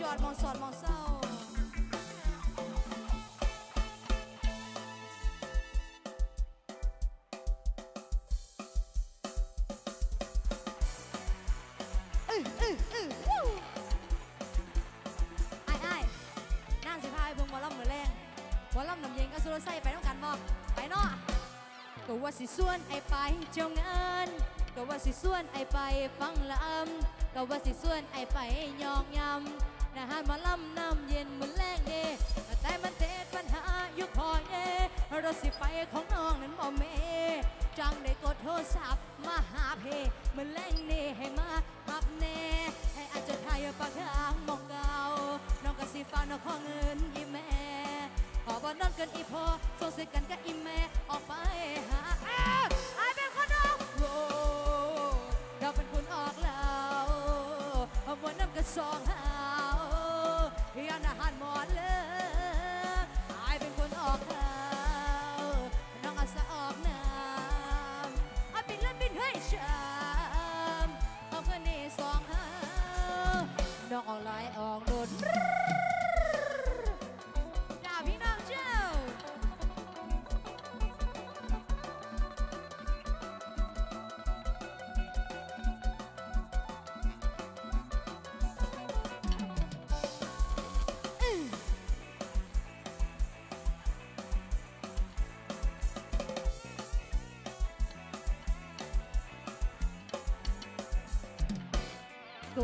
จอดมองสอดมองเศร้าอื้ออื้ออื้อวู้ไอ้ไอ้นั่งสิพายพวงหมอลำมือแรงหมอลำน้ำเย็นกับสุรไส้ไปต้องกันบ่ไปเนาะก็ว่าสิส่วนไอ้ไปเจ้างานก็ว่าสิส่วนไอ้ไปฟังลำก็ว่าสิส่วนไอ้ไปยองยำ นะฮะหมอลำน้ำเย็นเหมือนแรงเด้แต่มันเทศปัญหาอยู่คอยเดรถสิไปของน้องนั้นบ่เม จังได้กดโทรศัพท์มาหาเพมือนแรงเน่ให้มาหับแน่ ให้อาจจะทายปากทางมองเก่าน้องก็สิฟ้าน้องขอเงินอีแม่ขอบ่นอนกันอีพอส่งสิกันกับอีแม่ออกไปหาอ้าวไอเป็นคนออกโว้เราเป็นคนออกแล้วเอาน้ำกันสองหา วยันอาหารหมอนเลยอายเป็นคนออกแล้วน้องอาสาออกน้ำอาบินแล้วบินให้ช้ำเอาเงินนี่สองหาน้องออกไลน์ออกโดน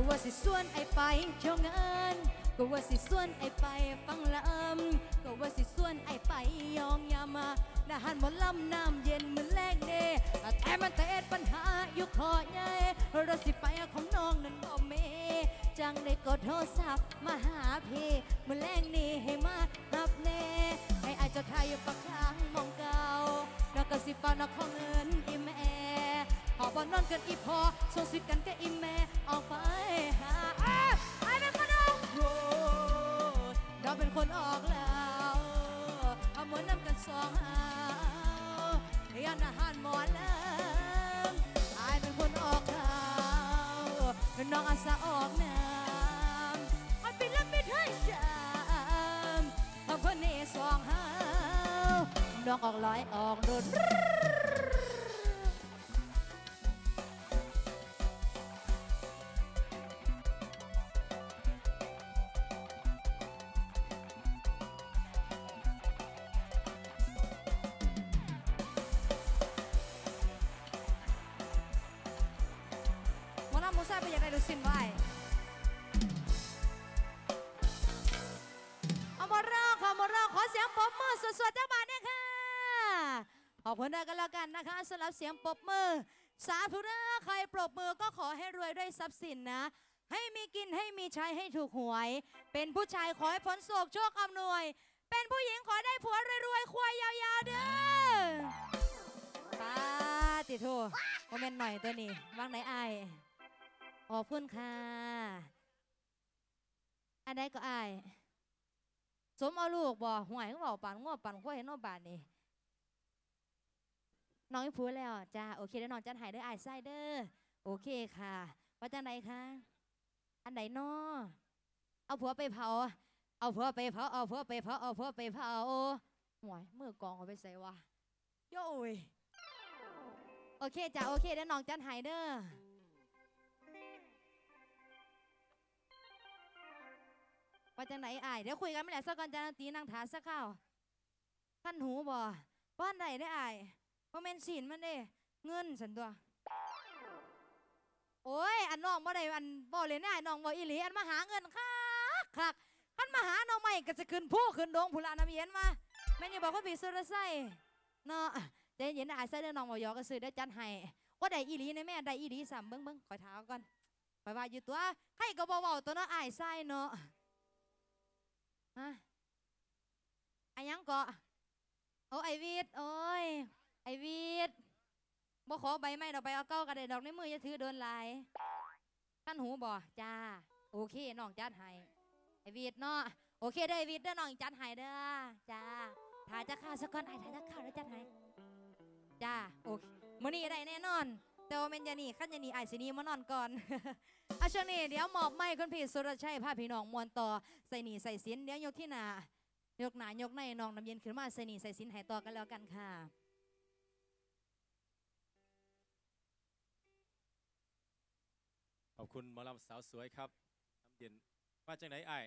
ว่าสิส่วนไอไปเที่ยวงาน ก็ว่าสิส่วนไอไปฟังลำก็ว่าสิส่วนไอไปยองยามานาหันหมดลำน้ำเย็นมือแรกเดแต่มันเตดปัญหาอยู่คอใหญ่เราสิไปของน้องนั้นบ่เม จังได้กดโทรศัพท์มาหาพี่มือแรงนี่ให้มาหับแน่ให้อายเจ้าไทยปากทางมองเก่าแล้วก็สิฟ้านักของเงินอีแม่ พอบอนอนกันอีพอส่งสิกันกับอีแม่ออกไปหาไอ้ไอ้เป็นคนออกโว้เราเป็นคนออกแล้วเอาหมวนน้ำกันสองหาวยันอาหารหมอนแล้วไอ้เป็นคนออกแล้วน้องอาสาออกน้ำเอาปิดล้วปิดให้ช้ำเอาคนนี้สองหาน้องออกลอยออกโดน เสียงปรบมือสดๆเจ้าบานเนี่ยค่ะ ขอบคุณด้วยกันแล้วกันนะคะสำหรับเสียงปรบมือ สาธุนะใครปรบมือก็ขอให้รวยด้วยทรัพย์สินนะ ให้มีกินให้มีใช้ให้ถูกหวย เป็นผู้ชายขอให้พ้นโศกโชคอำนวย เป็นผู้หญิงขอได้ผัวรวยๆควายยาวๆเด้อป้าติโทโมเมนต์หน่อยตัวนี้ว่างไหนไอขอบคุณค่ะอันใดก็อาย สมเอาลูกบ่ห่วยเขาบอกปันง้อปันข้อยเห็นน้องบานนี่น้องพูดแล้วจ้าโอเคแล้วน้องจันหายเด้ออายไส้เด้อโอเคค่ะ ว่าจังไหนคะอันไหนน้อเอาผัวไปเผา เอาผัวไปเผาเอาผัวไปเผาเอาผัวไปเผาห่วยมือกองเอาไปใส่วะโย้ยโอเคจ้าโอเคแล้วน้องจันหายเด้อ จังไหนอายเดี๋ยวคุยกันไม่แหละสักก่อนจะตีนางถาสักข้าวขั้นหูบ่ป้อนใดได้อายเพราะเมนศีลมันเด้เงินสันตัว โอ้ยอันน้องบ่ได้อันบ่เลยนะน้องบ่อีหลีอันมาหาเงินคักคักอันมาหาน้องใหม่ก็จะขึ้นผู้ขึ้นดงผู้ลาน้ำเย็นมาแม่นี่บอกว่าปีสุรไส้เนาะใจเย็นอายใส่เด้อน้องบ่ยอก็ซื้อได้จัดให้ว่าได้อีหลีนแม่ได้อีหลีสามเบิ่งเบิ่งคอยเท้าก่อนคอยว่าอยู่ตัวใครก็บ่เว้าตัวเนาะอายใส่เนาะ ฮะอันยังเกาะโอ้ไอวีดโอ้ยไอวีดบ่ขอใบไม้ดอกใบเอาเก้ากระเด็ดดอกในมือจะถือเดินลายท่านหูบ่จ้า โอเคน้องจัดให้ไอวีดเนาะโอเคได้ไอวีดเด้อน้องจัดให้เด้อจ้าถ่ายจะข้าวสักก่อนไอ้ถ่ายจะข้าวแล้วจัดให้จ้าโอเคมื้อนี้ได้แน่นอน แต่ว่าเมนยานี่ขั้นยานี่ไอายสินีมานอนก่อนอาช่วงนี้เดี๋ยวหมอบไม่คุณพี่สุรชัยพาพี่น้องมวนต่อใส่หนีใส่สินเดี๋ยวยกที่หนายกหนายกในน้องน้ำเย็นขึ้นมาใส่หนีใส่สินให้ต่อกันแล้วกันค่ะขอบคุณหมอลำสาวสวยครับน้ำเย็นมาจากไหนไอ้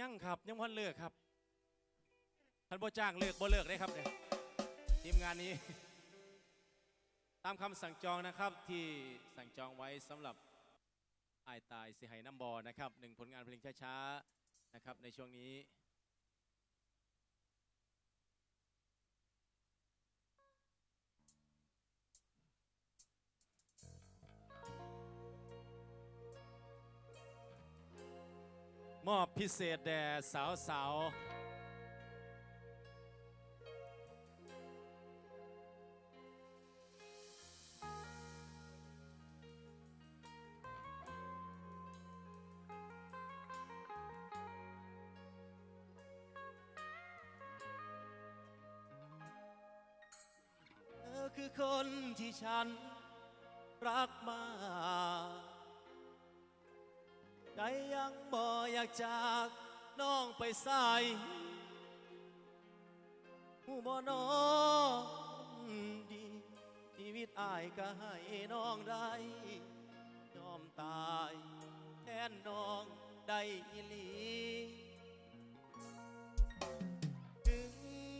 ยังครับยังพันเลิกครับท่านบ่จ้างเลิกบ่เลิกได้ครับเนี่ยทีมงานนี้ ตามคำสั่งจองนะครับที่สั่งจองไว้สำหรับอายตายสิไหน้ำบอนะครับหนึ่งผลงานเพลงช้าๆนะครับในช่วงนี้มอบพิเศษแด่สาวสาว ฉันรักมากใจยังบ่อยากจากน้องไปใส่หูบ่นอนดีชีวิตอายก็ให้น้องได้ยอมตายแทนน้องได้อีหลีถึง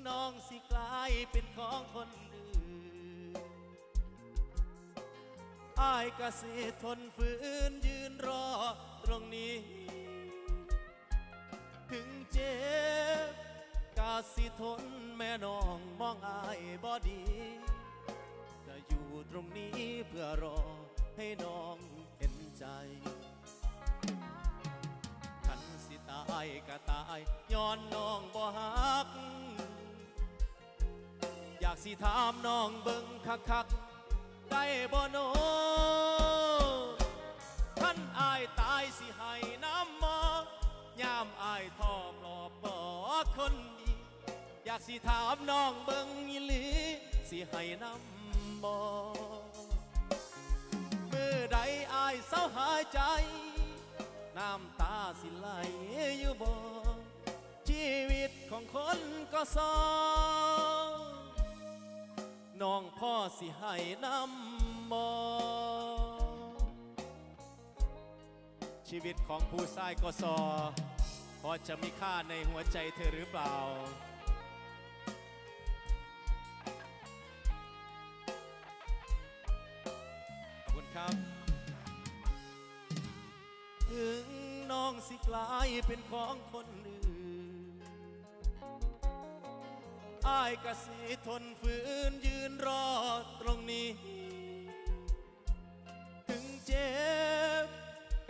น้องสิกลายเป็นของคน อายก็สิทนฝืนยืนรอตรงนี้ ถึงเจ็บกาสิทนแม่น้องมองอายบอดี จะอยู่ตรงนี้เพื่อรอให้น้องเห็นใจขันสิตายก็ตายย้อนน้องบ่ฮัก อยากสิถามน้องเบิ่งคักๆ ได้บ่โนท่านอายตายสิให้น้ำมอยามอายทอปลอบบอกคนดีอยากสิถามน้องเบิ่งอีหลีสิให้น้ำบอมือใดอายเศร้าหายใจ น้ำตาสิไหลอยู่บ่ชีวิตของคนก็สอง องพ่อสิให้น้ำมอชีวิตของผู้ชายก็สอพอจะมีค่าในหัวใจเธอหรือเปล่า คุณครับ ถึงน้องสิกลายเป็นของคนอื่น อายกะสิทนฝืนยืนรอตรงนี้ ถึงเจ็บ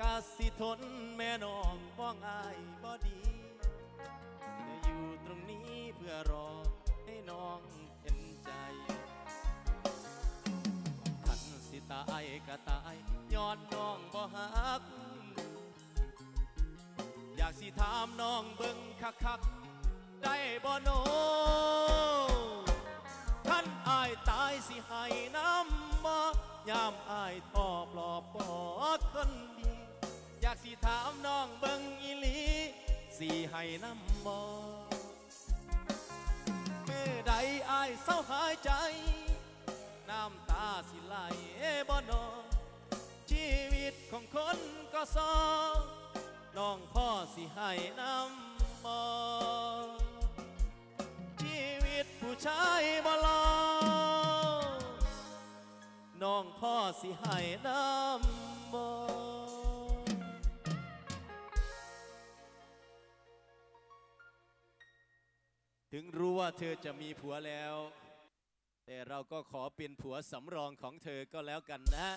กะสิทนแม่น้องมองอายบ่ดีจะอยู่ตรงนี้เพื่อรอให้น้องเห็นใจขันสิตายก็ตายย้อนน้องบ่ฮัก อยากสิถามน้องเบิ่งคักๆ ได้บ่โนท่านอายตายสิให้น้ำบ่ยามอายทอปลอบบอกคนดี อยากสิถามน้องเบิ่งอีหลีสิให้น้ำบ่เมื่อใดอายเศร้าหายใจ น้ำตาสิไหลบ่โนชีวิตของคนก็สอน้องพ่อสิให้น้ำมอ ชีวิตผู้ชายบ่ลอน้องพ่อสิให้น้ำมอถึงรู้ว่าเธอจะมีผัวแล้ว แต่เราก็ขอเป็นผัวสำรองของเธอก็แล้วกันนะ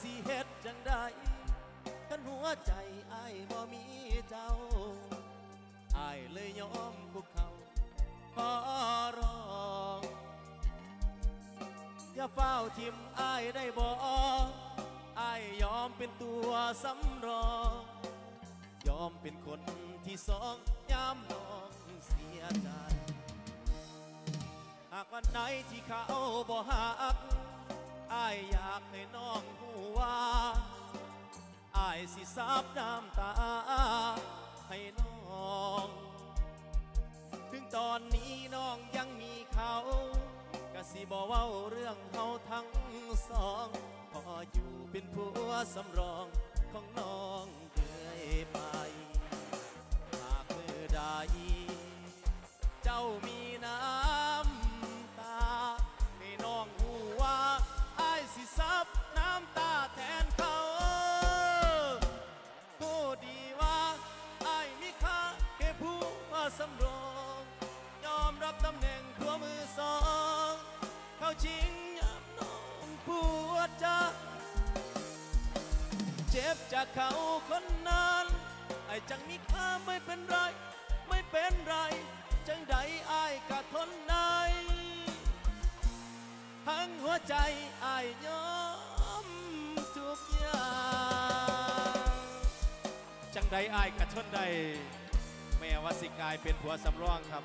สิเฮ็ดจังใดกันหัวใจไอายบ่มีเจ้าไอายเลยยอมคุกเขาขอร้องอย่าเฝ้าทิมไอายได้บ่อายยอมเป็นตัวสำรอง ยอมเป็นคนที่สองยามน้องเสียใจ หากวันไหนที่เขาบ่หัก อายอยากให้น้องหูว่าอายสิซับน้ำตา ให้น้อง ถึงตอนนี้น้องยังมีเขากะสิบ่เว้าเรื่องเฮาทั้งสองพออยู่เป็นผัวสำรองของน้องเรื่อยไป หากเมื่อใดเจ้ามีน้ำ สิซับน้ำตาแทนเขาผู้ดีว่าไอายมีค่าแค่ผู้ว่าสำรองยอมรับตำแหน่งขัวมือสอง เขาชิงยามน้องปวดใจเจ็บจากเขาคนนั้นไอ้จังมีค่าไม่เป็นไร ไม่เป็นไร จังใดไอายกะทนได้ ทั้งหัวใจอายยอมทุกอย่างจังใดอายกระชนใดแม้ว่าสิกายเป็นผัวสำรองครับ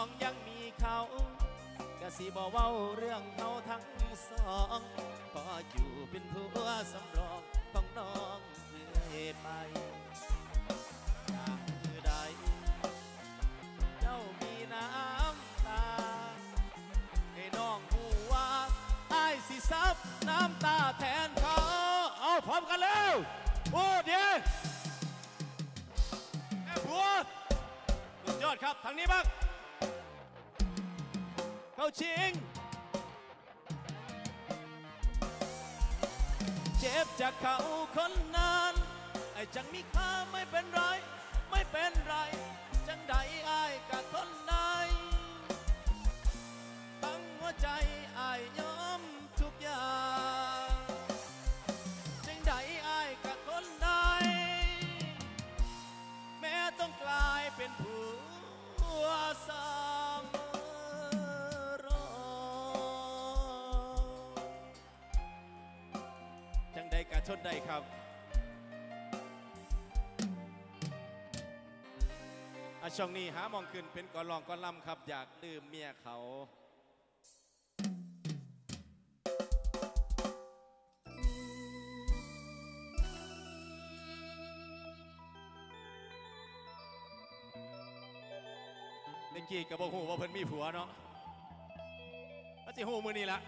องยังมีเขากะสิบ่เว้าเรื่องเขาทั้งสองก็อยู่เป็นผัวสำรองของน้องเรื่อยไปจากมือใดเจ้ามีน้ำตา ให้น้องหูว่าอายสิซับน้ำตาแทนเขา เอาพร้อมกันแล้วโอ้เดี๋ยวแม่ผัวสุดยอดครับทางนี้บ้าง เขาชิง เจ็บจากเขาคนนั้นไอ้จังมีค่าไม่เป็นไร ไม่เป็นไร จังใดอายกะทนได้ตั้งหัวใจอายยอมทุกอย่าง นใดครับอะช่วงนี้หามองขึ้นเป็นกอลองกอลำครับ อยากดื่มเมียเขาเมื่อกี้กับบหูว่าเพิ่นมีผัวเนาะก็สิหูมือนี่ละ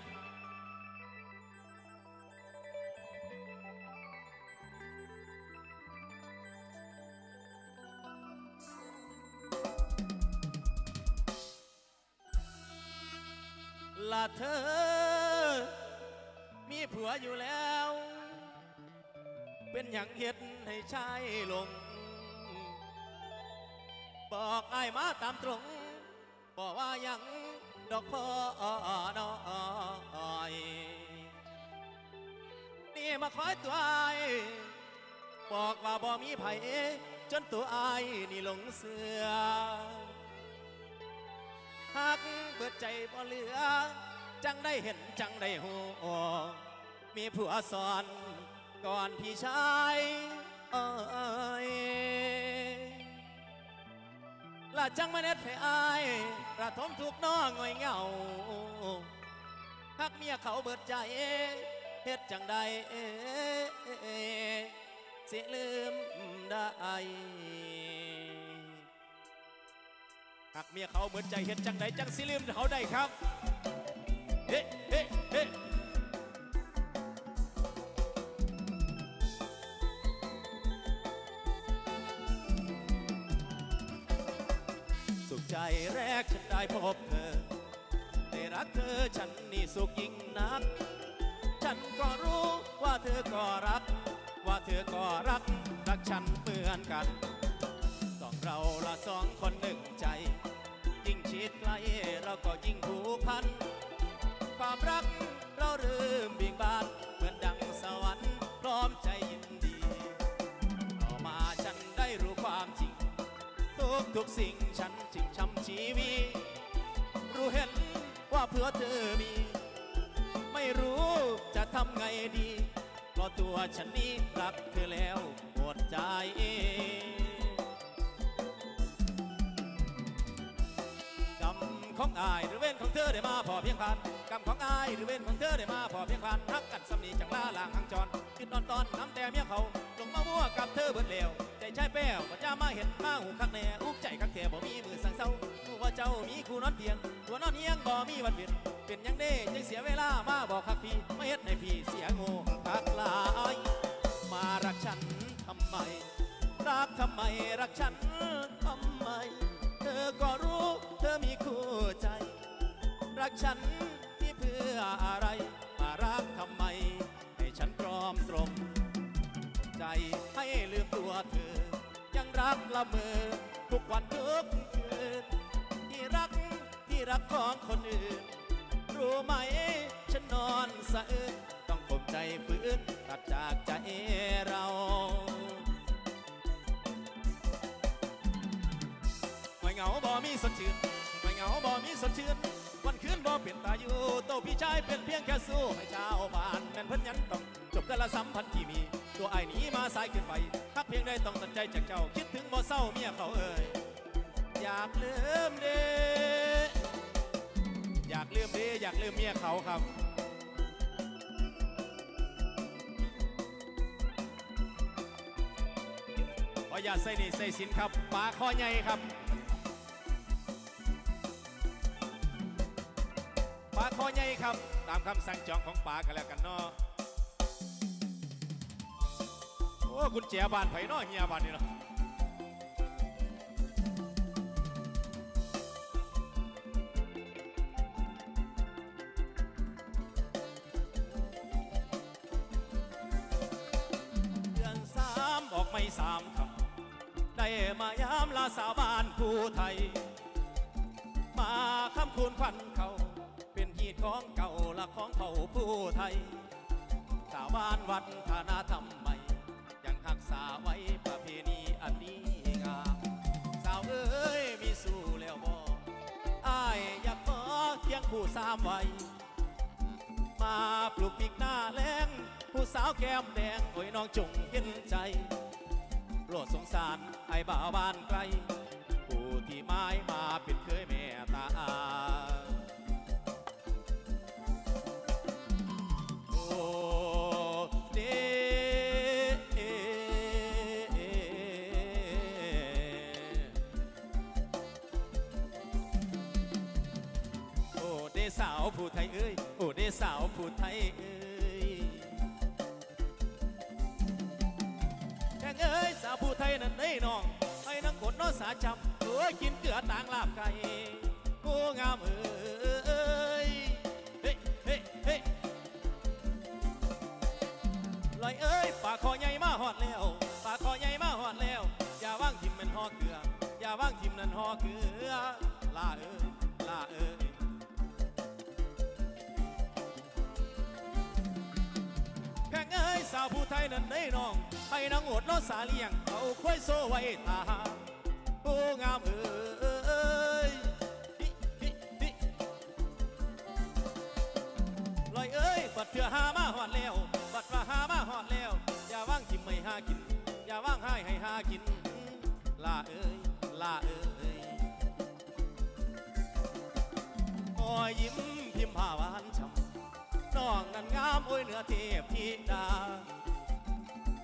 ผัวอยู่แล้ว เป็นอย่างเห็ดให้ชายหลง บอกไอ้มาตามตรง บอกว่ายังดอกพ่อน้อยนี่มาคอยตัวไอ้บอกว่าบ่มีไผจนตัวไอ้นี่หลงเสือหักเบิดใจบ่เหลือ จังได้เห็นจังได้หู มีผัวสอนก่อนพี่ชายเอ้ยละจังมาเน็ดให้อายระทมทุกน้องง่อยเหงาหักเมียเขาเบิดใจเฮ็ดจังใดสิลืมได้หากเมียเขาเหมือนใจเห็นจังใดจังสิลืมเขาได้ครับเฮ้เฮ้เฮ้ ได้พบเธอ ได้รักเธอฉันนี่สุขยิ่งนัก ฉันก็รู้ว่าเธอก็รัก ว่าเธอก็รัก รักฉันเหมือนกัน สองเราละสองคนหนึ่งใจ ยิ่งชิดใกล้เราก็ยิ่งผูกพัน ความรักเราเริ่มเบี่ยงบานเหมือนดังสวรรค์พร้อมใจยินดีต่อมาฉันได้รู้ความจริง ทุกทุกสิ่งฉันจึงช้ำชีวี รู้เห็นว่าเพื่อเธอมี ไม่รู้จะทำไงดี เพราะตัวฉันนี้รักเธอแล้วหมดใจกรรมของอายหรือเว้นของเธอได้มาพอเพียงผ่านกรรมของอายหรือเว้นของเธอได้มาพอเพียงผ่านรักกันสำนีจังลาหลางหางจรคิดตอนตอนน้ำแต่เมียเขาลงมามั่วกับเธอเบิดเลวใจใช่แป้วปัญญามาเห็นมาหูคักแน่อุกใจคักแท่บ่มีมือสั่งเศร้ารู้ว่าเจ้ามีคู่นอนเตียง ตัวนอนเอียงบ่มีวันเปลี่ยนเป็นยังเด้จึงเสียเวลามาบอกคักพี่มาเฮ็ดให้พี่เสียโง่คักลายมารักฉันทำไม รักทำไมรักฉันทำไม เธอก็รู้เธอมีคู่ใจ รักฉันนี่เพื่ออะไร มารักทำไม ให้ฉันกรอมตรมใจให้ลืมตัวเธอ ยังรักละเมอทุกวันทุกคืนที่รัก ที่รักของคนอื่น รู้ไหม ฉันนอนสะอื้นต้องข่มใจฝืนตัดจากใจเราไม่เหงาบ่มีสดชื่นไม่เหงาบ่มีสดชื่นวันคืนบ่เปลี่ยนตาอยู่โตพี่ชายเป็นเพียงแค่สู้ให้ชาวบ้านแม่นเพิ่นยันต้องจบกันละสัมพันธ์ที่มี ตัวไอ้นี้มาสายเกินไปทักเพียงได้ต้องตัดใจจากเจ้า คิดถึงบ่เศร้าเมียเขาเอ่ยอยากลืมเด้ อยากลืมด้อยากลืมเมียเขาครับขออย่าใส่นี่ใส่สินครับปลาคอใหญ่ครับปลาคอใหญ่ครับ ตามคำสั่งจองของปลากันแล้วกันเนาะโอ้กุญแจบานไผ่เนาะเฮียบานนี่เนาะ สามคำได้มายามลาสาวบ้านผู้ไทย มาคำคูณควันเขาเป็นฮีดของเก่าละของเขาผู้ไทย สาวบ้านวัดธนาธรรมใหม่ ยังหักษาไว้ประเพณีอันนี้งามสาวเอ้ยมีสู้แล้วบ่อ้ายอยากขอเคียงคู่สามไว้มาปลูกพริกหน้าแรงผู้สาวแก้มแดงโอ้ยน้องจงเห็นใจ โปรดสงสารไอ้บ่าวบ้านไกล ผู้ที่ไม้มาเป็นเคยแม่ตาโอ้เดโอ้เดสาวผู้ไทยเอ้ย โอ้เดสาวผู้ไทยเอ้ย สาวผู้ไทยนั่นเอ้น้องให้นังกดน้อสาจำตัวกินเกลือต่างลาบไก่ผู้งามเอ้ยเฮ้เฮ้เฮ้ลอยเอ้ยปากคอใหญ่มาหอดแล้วปากคอใหญ่มาหอดแล้ว อย่าว่างทิมมันหอเกลือ อย่าว่างทิมนั่นหอเกลือลาเอ้ยลาเอ้ยแพงเอ้ยสาวผู้ไทยนั่นได้น้อง ให้นางโอดลอสาเลียงเอาควายโซไว้ตาผู้งามเอ้ยลอยเอ้ยบัดเถื่อหามาหอดแล้วบัดว่าหามาหอดแล้วอย่าว่างกินไม่หากิน อย่าว่างให้ให้หากินลาเอ้ยลาเอ้ยโอ้ยยิ้มพิมพ์ผ้าหวานช่ำน้องนั้นงามโอ้ยเหนือเทพธิดา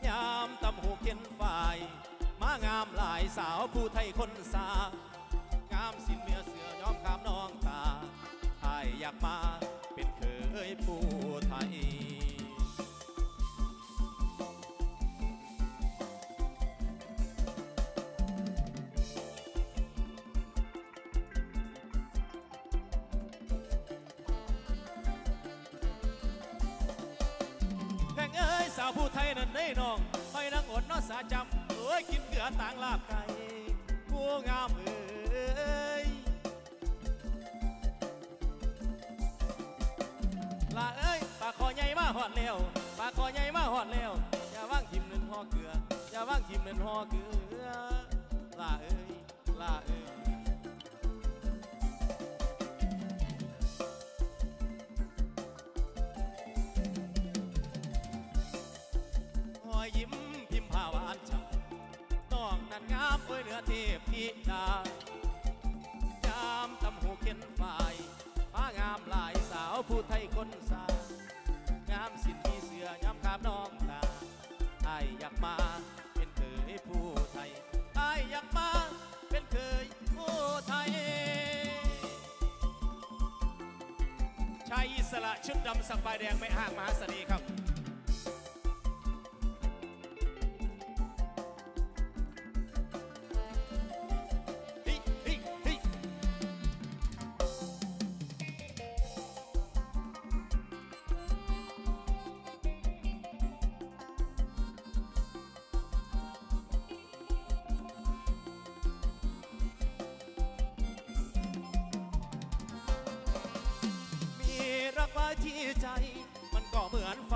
ยามตำหูเขียนฝ่าย มางามหลายสาวผู้ไทยคนสา งามสินเมื่อเสือยอมขามน้องตาไทยอยากมาเป็นเคยผู้ไทยาวผู้ไทยนั่นได้น้องคอยนั่งอดนอสาจำเอ้ยกินเกลือต่างลาบไก่ผู้งามเอ้ยลาเอ้ยปากคอใหญ่มาหอดแล้วปากคอใหญ่มาหอดแล้วอย่าว่างทิมเนินห่อเกลืออย่าว่างทิมเนินห่อเกลือลาเอ้ยลาเอ้ยำน้องนั้นงามเอ้ยเหนือเทพธิดายามตำหูเข็นฝ่ายผ้างามหลายสาวผู้ไทยคนสางามสินมีเสือยามขามน้องตาไออยากมาเป็นเคยผู้ไทยไออยากมาเป็นเคยผู้ไทยชายอิสระชุดดำสักใบแดงไม่ห่างมหาเสน่ห์ครับ ไว้ที่ใจ มันก็เหมือนไฟ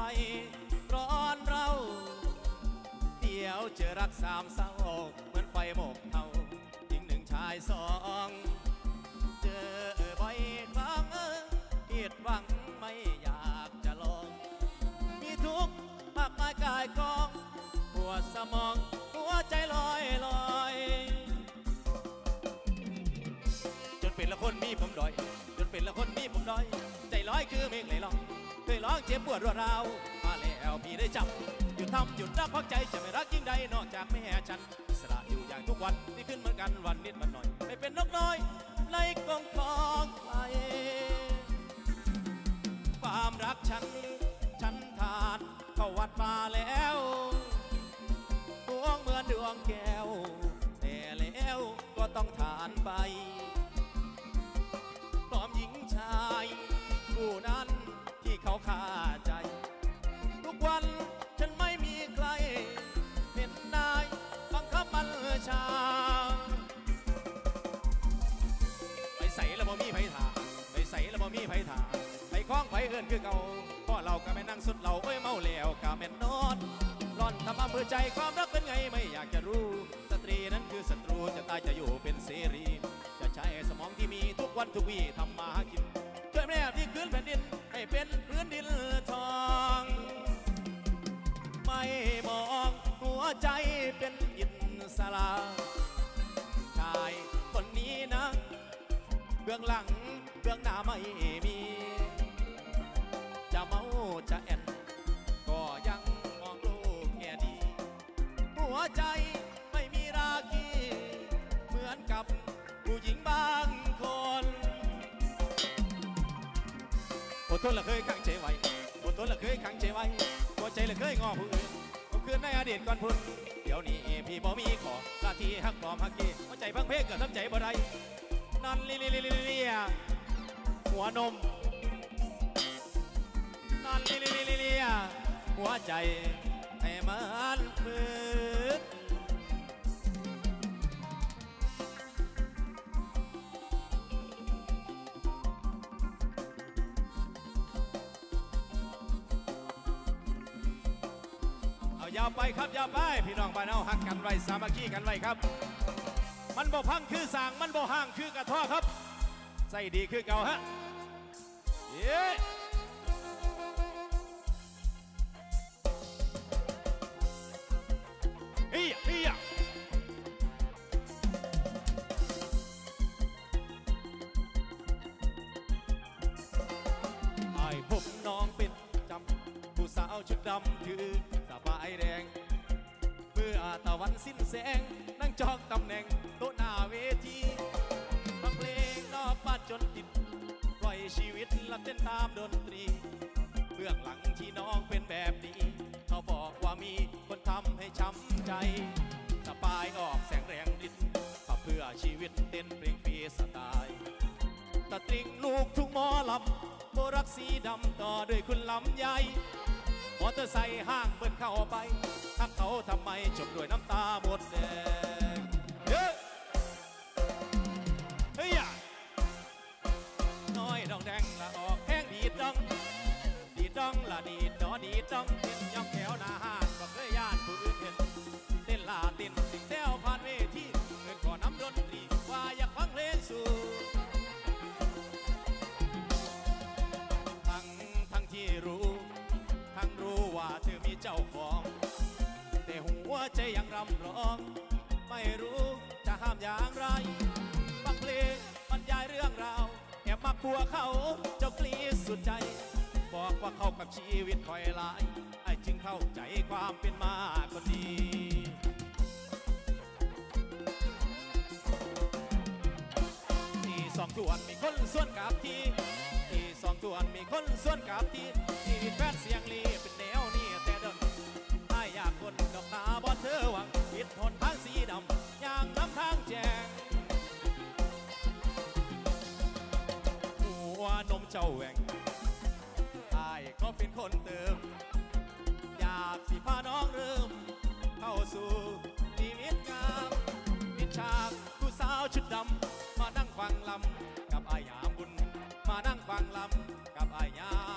ร้อนเรา เดี๋ยวเจอรักสามเศร้าเหมือนไฟหมกเทาหญิงหนึ่งชายสอง เจอบ่อยครั้งผิดหวังไม่อยากจะลอง มีทุกข์มากมายกายกองปวดสมองหัวใจลอยลอยจนเป็นละคนมีผมดอย จนเป็นละคนมีผมดอย ลอยคือเมฆไหลลองเคยร้องเจ็บปวดรวดราวมาแล้วพี่ได้จับหยุดทำหยุดรักพักใจจะไม่รักยิ่งใดนอกจากแม่ฉันสระอยู่อย่างทุกวันนี่ขึ้นเหมือนกันวันนิดวันหน่อย ไม่เป็นนกน้อยในกองทองไทยความรักฉัน ฉันทานเข้าวัดมาแล้วดวงเหมือนดวงแก้วแต่แล้วก็ต้องทานไปพร้อมหญิงชาย ผู้นั้นที่เขาฆ่าใจ ทุกวันฉันไม่มีใคร เห็นนายบังคับบัญชา ไปใส่แล้วบ่มีไผถาไปใส่แล้วบ่มีไผถาไปคล้องไผเอื้อนคือเก่าพ่อเราก็ไม่นั่งสุดเราเอ้ยเมาแล้วก็แม่นนอนร่อนทำอำเภอใจความรักเป็นไงไม่อยากจะรู้ สตรีนั้นคือศัตรูจะตายจะอยู่เป็นเสรี จะใช้สมองที่มีทุกวันทุกวีทำมาหากิน ใจเป็นอิสระชายคนนี้นะ เบื้องหลังเบื้องหน้าไม่มี จะเมาจะแอนก็ยังมองลูกแง่ดี หัวใจไม่มีราคีเหมือนกับผู้หญิงบางคนอดทนละเคยขังใจไว้อดทนละเคยขังใจไว้หัวใจละเคยงอผู้อื่น คืนในอดีตก่อนพุ่นเดี๋ยวนี้พี่บ่มีขอหน้าที่ฮักปลอมฮักกี้หัวใจพังเพกเกิดทำใจบ่ได้นั่นลิลิลิลิลิหัวนมนั่นลิลิลิลิลิหัวใจให้มันมืดเอ ยาวไปครับยาวไป พี่น้องบ้านเอาหักกันไว้สามัคคีกันไว้ครับ มันบ่พังคือสางมันบ่ห่างคือกระท้อครับใส่ดีคือเก่าฮะเย้ ช้ำใจสปายออกแสงแรงดินขับเพื่อชีวิตเต้นเพลงฟรีสไตล์ตะตริงลูกทุ่งหมอลำโบรักสีดำต่อด้วยคุณลำใหญ่มอเตอร์ไซค์ห้างเบิ้นเข้าไปทักเขาทำไมจบด้วยน้ำตาหมดแดงเฮ้ยเฮ้ยน้อยดองแดงละออกแห้งดีดดองดีดดองละดีดดอดีดดองเต้นยองแถวหน้าห้าง สู่ทั้งทั้งที่รู้ ทั้งรู้ว่าเธอมีเจ้าของ แต่หัวใจยังรำร้อง ไม่รู้จะห้ามอย่างไรฟังเพลงบรรยายเรื่องราวแอบมากัวเขาเจ้ากลีดสุดใจ บอกว่าเข้ากับชีวิตคอยหลายไอ้จึงเข้าใจความเป็นมาคนดี สองตวนมีคนส่วนกับทีที่สองตวนมีคนส่วนกับทีชีวิตแฟนเสียงลีเป็นแนวนี้แต่เดินถ้าอยากคนดอกตาบอดเธอหวังปิดหนทางสีดำอย่างน้ำทางแจงหัวนมเจ้าแหว่งอายก็เป็นคนเติม อยากสิพาน้องเริ่ม เข้าสู่ชีวิตงามปิดฉากผู้สาวชุดดำมานั่งฟังลำ มานั่งฟังลำกับอายา